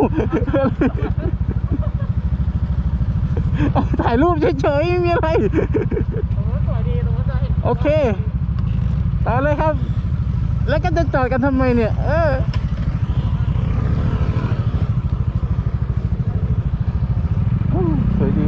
เอาเอาถ่ายรูปเฉยๆไม่มีอะไรโอ้สวยดีตรงนั้นจะเห็นโอเค ต่อเลยครับ แล้วก็จะจอดกันทำไมเนี่ย เออ โอ้สวยดี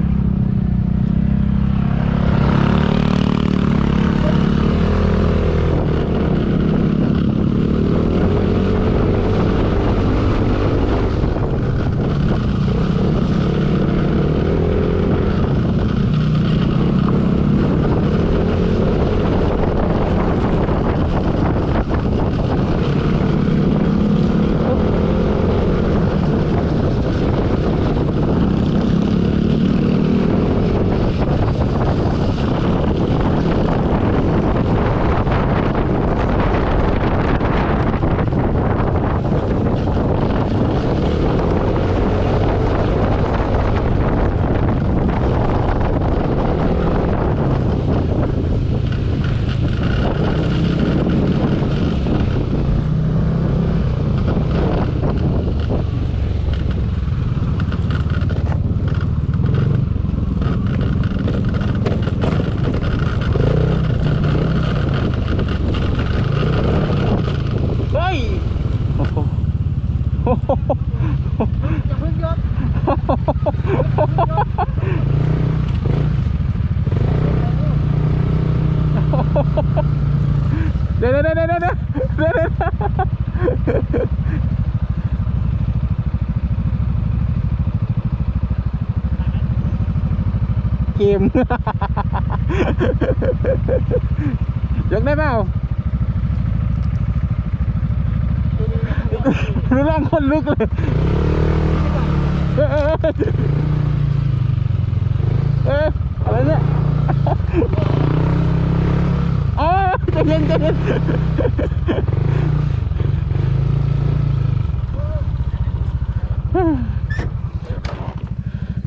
เฮ้ยโอ้โหโอ้โห อย่าเพิ่งยก เดี๋ยวเดี๋ยวเดี๋ยวเดี๋ยวเดี๋ยวเกมยกได้เปล่ารู้ร่างคนลุกเลยเอ้ยเอ้ยเอ้ยอะไรเนี่ย เย็นใจเย็น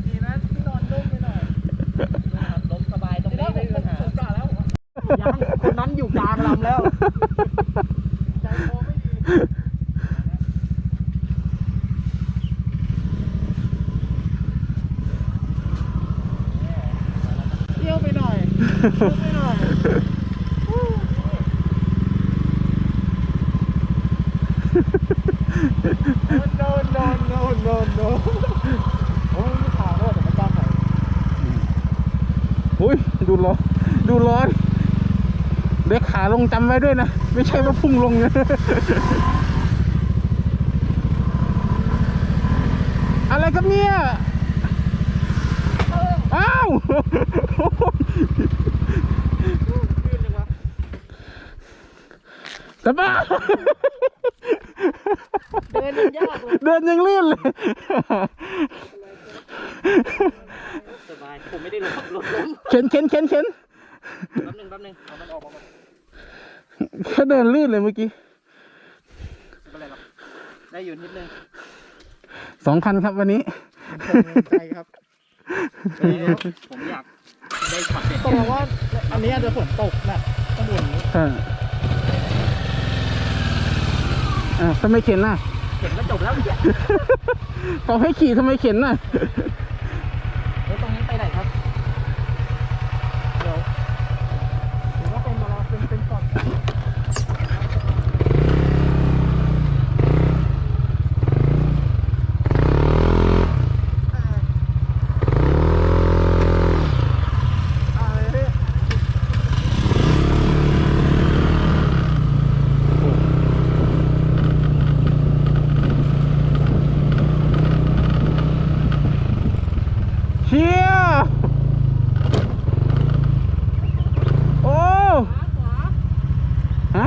ดีนะที่นอนนุ่มไปหน่อยล้มสบายตรงนี้ไม่มีปัญหาแล้วยังคนนั้นอยู่กลางลำแล้วใจคอไม่ดีเที่ยวไปหน่อยเที่ยวไปหน่อย โดนโดนโดนโดนโอ้ยไม่ข่าวเลยเดี๋ยวมันจำไหนอุ้ยดูร้อนดูร้อนเด็กขาลงจำไว้ด้วยนะ ไม่ใช่ว่าพุ่งลงนะอะไรครับเนี่ยอ้าวสบาย เลยเดินยังลื่นเลย สบาย ผมไม่ได้ลงรถล้มเข็นเข็นเข็นเข็นแป๊บนึงแป๊บนึงเอามันออกมาก่อนแค่เดินลื่นเลยเมื่อกี้ได้อยู่นิดนึงสองคันครับวันนี้ ใช่ครับผมอยากได้ช็อตเด็ดแสดงว่าอันนี้อาจจะฝนตกแบบข้างบนนี้เอออ่าทำไมเข็นน่ะ เห็นก็จบแล้วเนี่ย เขาให้ขี่ทำไมเข็นน่ะ แล้วตรงนี้ไปไหนครับ เดี๋ยวถือว่าเป็นมาราเป็นเป็นก่อนอ่าเลยพี่ เชียโอ้ ฮะ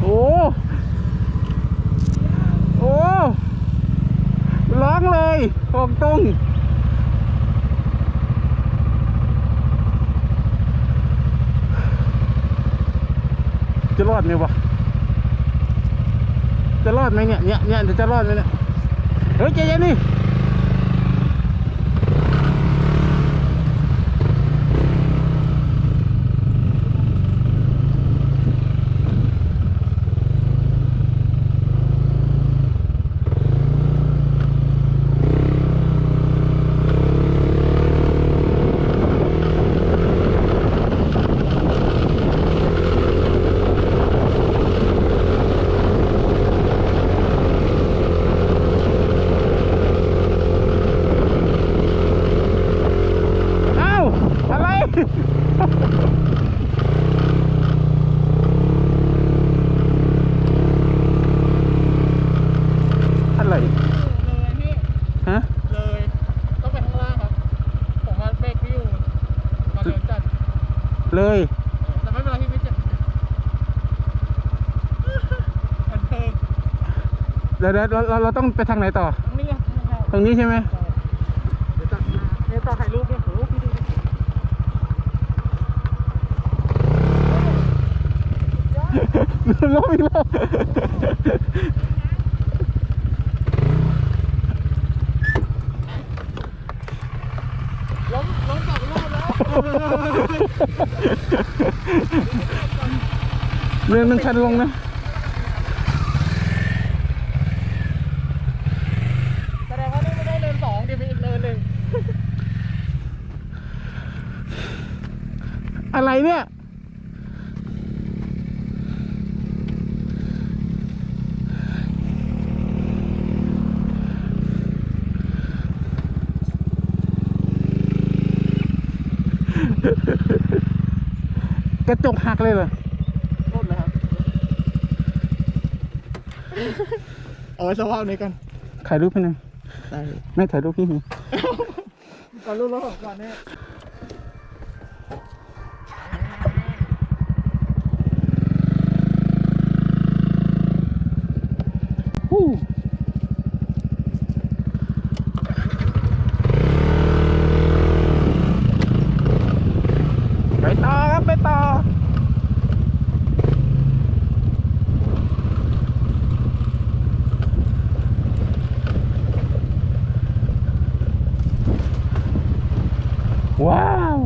โอ้ โอ้ ร้องเลยบอกตรง จะร อดไหมวะจะรอดไหมเนี่ยเนี่ยเนี่ยจะรอดไหมเนี่ยเฮ้ยใจเย็นดิเอ้า อะไรอะไร เลยพี่ฮะ เลยต้องไปข้างล่างครับ ผมมาเบรกไม่อยู่มาเร็วจัดเลย แต่ไม่เป็นไรพี่ไม่เจ็บบันเทิงเดี๋ยวเดี๋ยวเราเราเราต้องไปทางไหนต่อ ตรงนี้ไงตรงนี้ใช่ไหมเดี๋ยวตัดมาเดี๋ยวต่อถ่ายรูปเนี่ยโอ้โหพี่ดูดิ ล้ม อีกแล้วล้มล้มสองรอบแล้วเรื่องนึงชันลงนะแสดงว่านี่ไม่ได้เนินสองเดี๋ยวมีอีกเนินหนึ่งอะไรเนี่ย กระจกหักเลยเหรอโทษนะครับเอาไว้สภาพนี้กันถ่ายรูปให้หน่อยได้ไม่ถ่ายรูปพี่มีก่อนรูปรถผมก่อนเนี่ย ฮู้ไปต่อครับ ไปต่อ ว้าว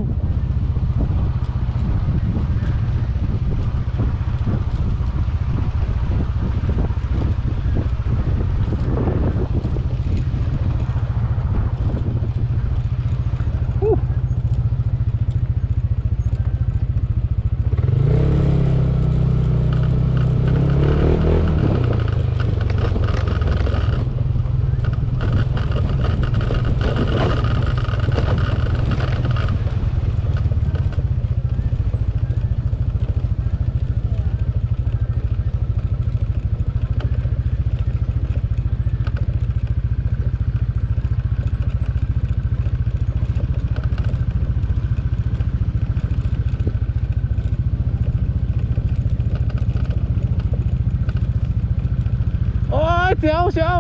โอ้ย เสียวเสียว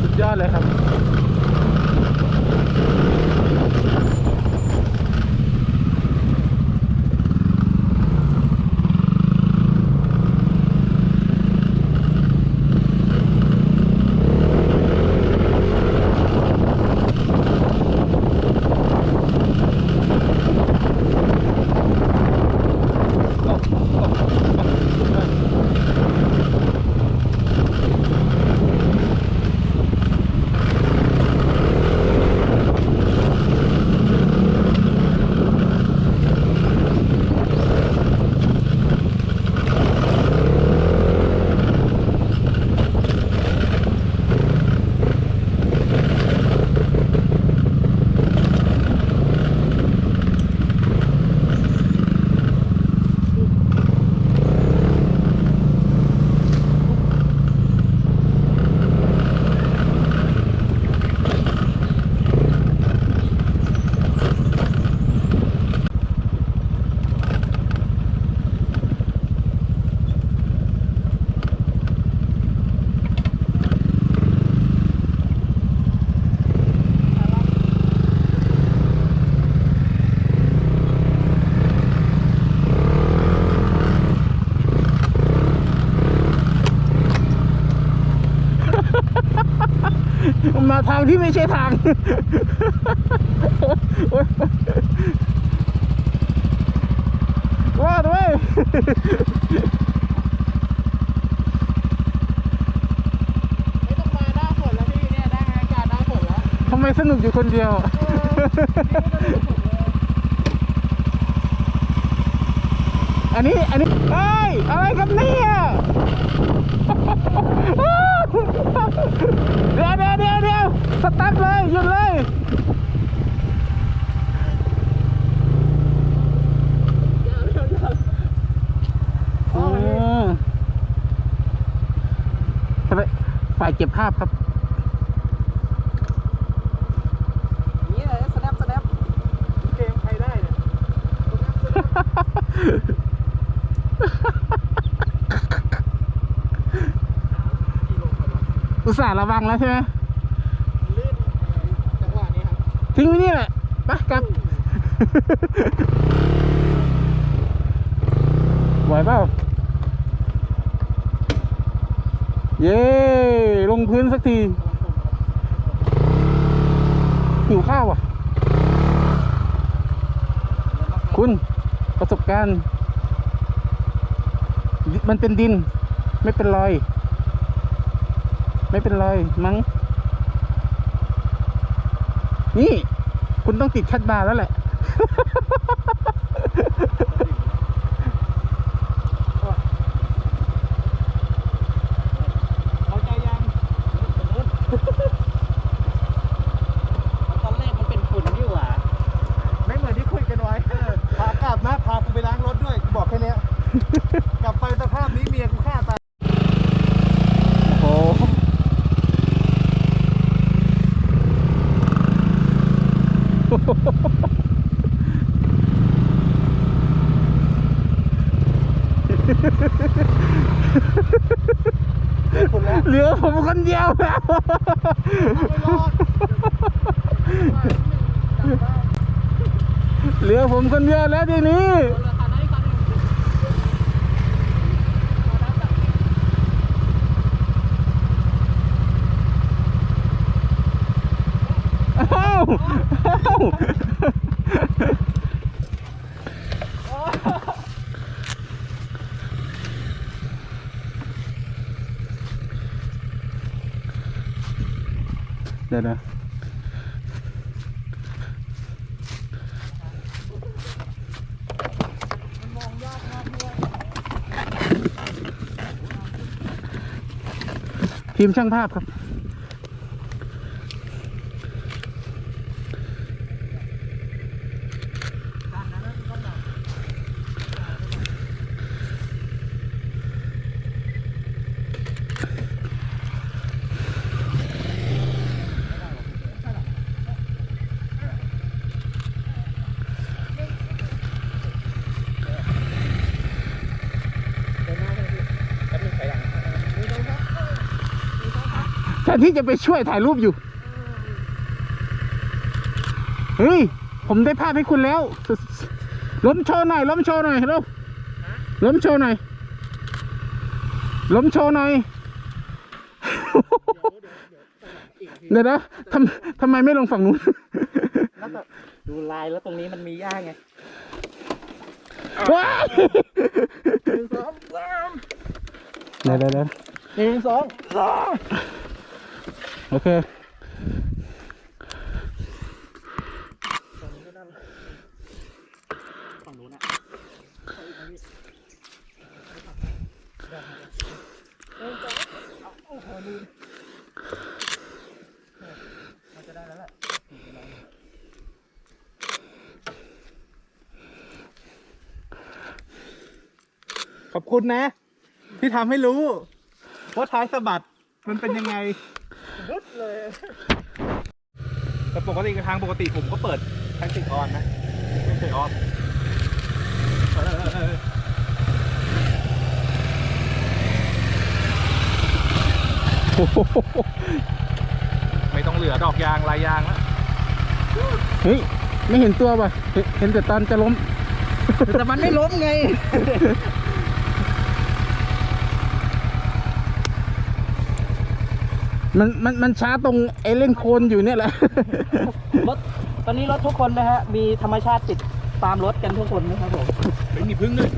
สุดยอดเลยครับ มา ทางที่ไม่ใช่ทางโอ๊ยรอดเว้ยไม่ต้องมาหน้าฝนแล้วพี่เนี่ยได้ไงอากาศหน้าฝนแล้วทำไมสนุกอยู่คนเดียว อันนี้ อันนี้เอ้ย อะไรครับเนี่ย เดี๋ยวเดี๋ยวเดี๋ยวเดี๋ยวสตาร์ทเลยหยุดเลยอ๋ออฝ่ายเก็บภาพครับ นี่เลยสแนปสแนปเกมใครได้เนี่ย อุต ส่าห์ระวังแล้วใช่ไหมลื่นจังหวะนี้ครับทิ้งไว้นี่แหละไปกลับไหวเปล่าเย้ลงพื้นสักทีหิวข้าวอะ คุณประสบการณ์ มันเป็นดินไม่เป็นรอย ไม่เป็นไรมั้งนี่ คุณต้องติดแคทบาร์แล้วแหละ เอาใจยังตอนแรกมันเป็นฝุ่นนี่หว่า ไม่เหมือนที่คุยกันไว้ พากลับนะพากูไปล้างรถด้วยกูบอกแค่เนี้ย กลับไปสภาพนี้เมียกูฆ่าตาย โอ้โห คุณแล้ว เหลือผมคนเดียวแล้วเหลือผมคนเดียวแล้วทีนี้ อ้าวอ้าวเดี๋ยวนะ ทีมช่างภาพครับ ทนที่จะไปช่วยถ่ายรูปอยู่ เฮ้ย ผมได้ภาพให้คุณแล้ว ล้มโชว์หน่อยล้มโชว์หน่อยเร็วล้มโชว์หน่อยล้มโชว์หน่อยเดี๋ยวนะทำทำไมไม่ลงฝั่งนู้นดูลายแล้วตรงนี้มันมีหญ้าไงว้ายหนึ่งสองสามเดี๋ยวเดี๋ยวเดี๋ยวหนึ่งสองสอง โอเคขอบคุณนะ ที่ทำให้รู้ ว่าท้ายสะบัดมันเป็นยังไง รุดเลย แต่ปกติทางปกติผมก็เปิดแท็กติกออนนะไม่เคยออฟเออเออเออโอ้โหไม่ต้องเหลือดอกยางลายยางแล้วเฮ้ยไม่เห็นตัวป่ะ เห็นเห็นแต่ตอนจะล้ม แต่มันไม่ล้มไง มันมันมันช้าตรงไอ้เล่นโคลนอยู่เนี่ยแหละ รถตอนนี้รถทุกคนนะฮะ มีธรรมชาติติดตามรถกันทุกคนนะครับผมไม่มีพึ่งด้วย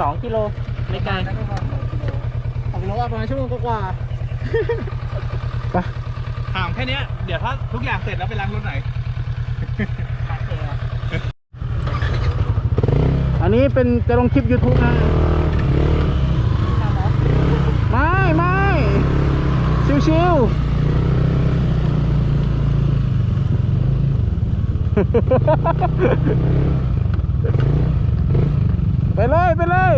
สองกิโลไม่ไกลผมรู้ว่าประมาณชั่วโมงกว่าไปถามแค่เนี้ย เดี๋ยวถ้าทุกอย่างเสร็จแล้วไปล้างรถไหน อันนี้เป็นจะลงคลิป YouTube นะ ไม่ไม่ ชิวไปเลยไปเลย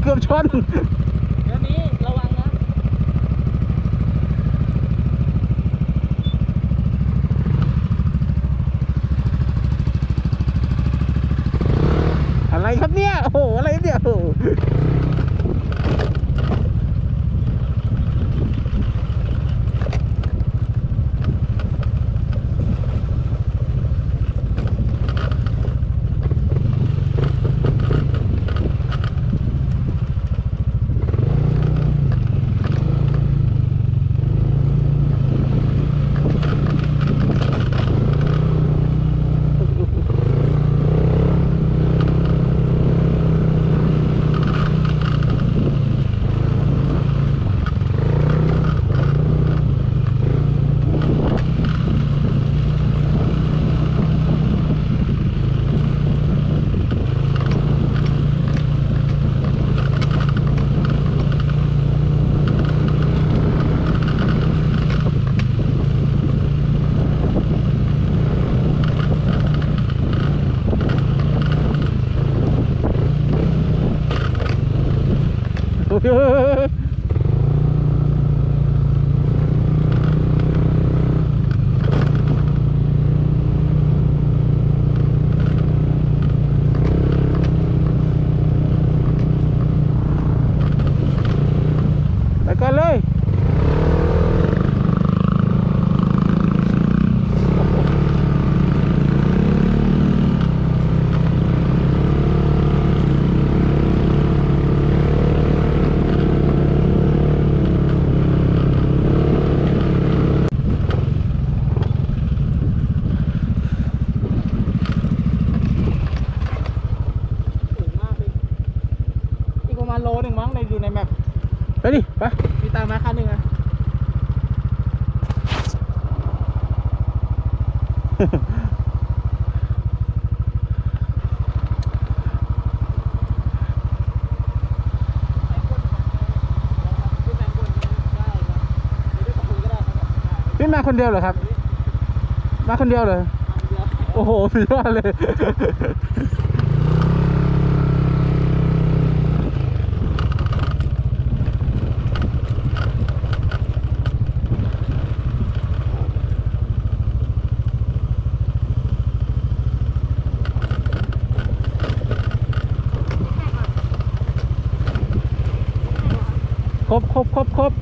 เกือบชน คุณก็ได้ครับพี่มาคนเดียวเหรอครับ มาคนเดียวเลย โอ้โหสุดยอดเลย ครบครบครบครบ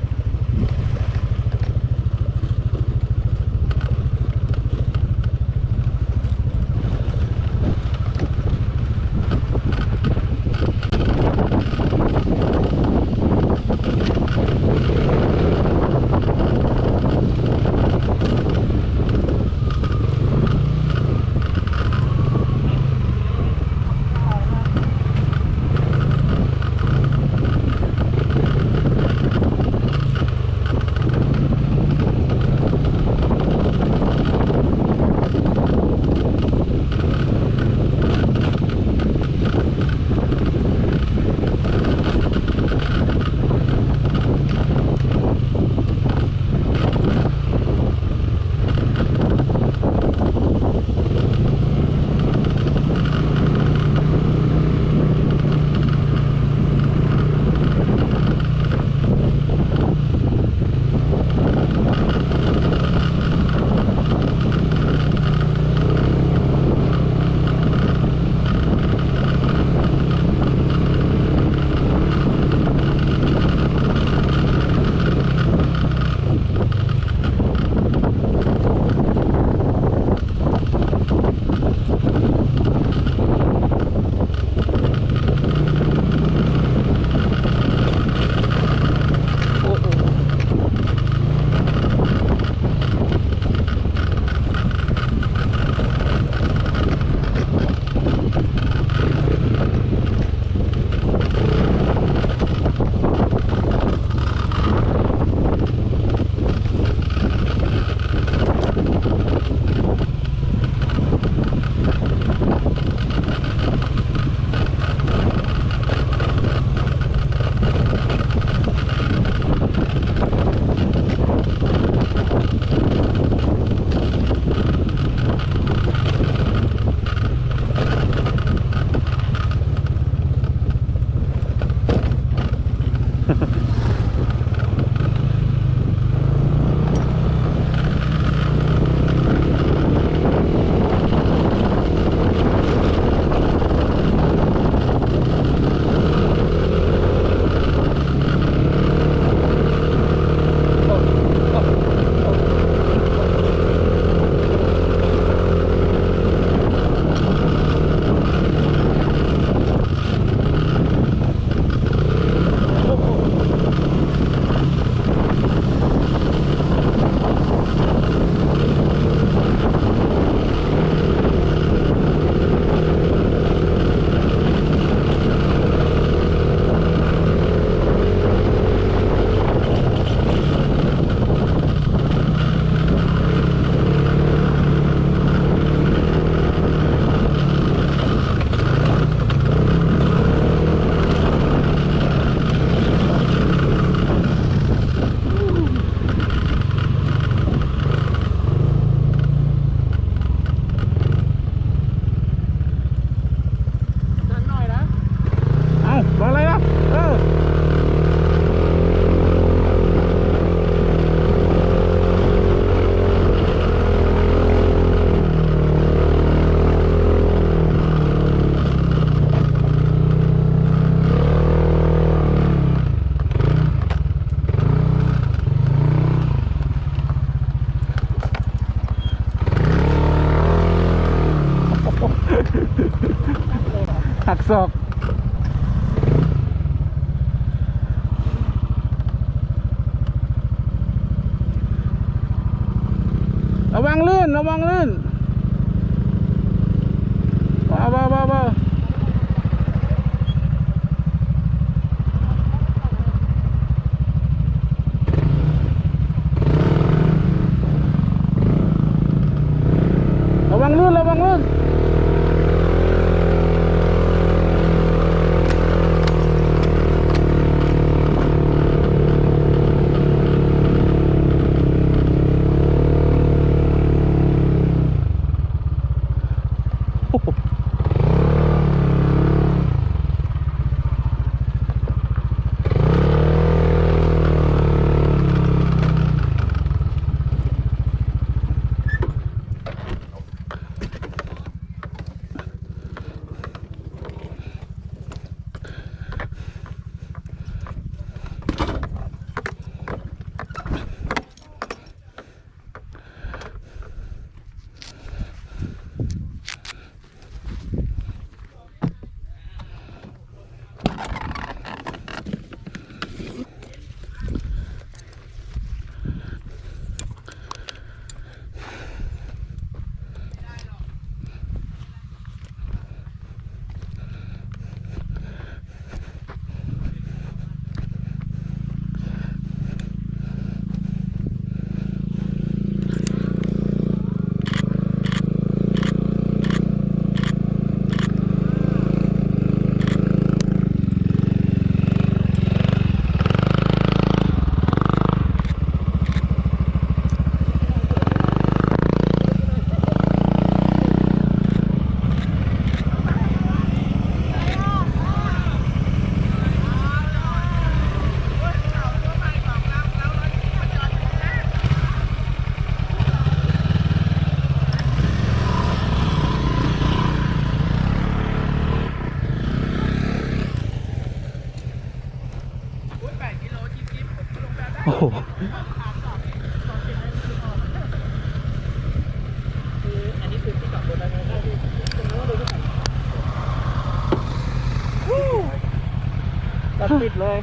ปิดเลย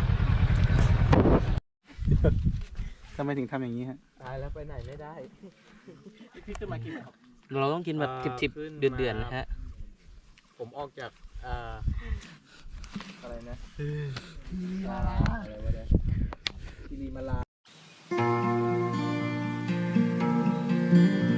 ทำไมถึงทำอย่างนี้ฮะ ตายแล้วไปไหนไม่ได้พี่ขึ้นมากินครับ เราต้องกินแบบทิบๆเดือนๆฮะ ผมออกจากอ่าอะไรนะมาลาอะไรวะเนี่ยทีรีมาลา thank you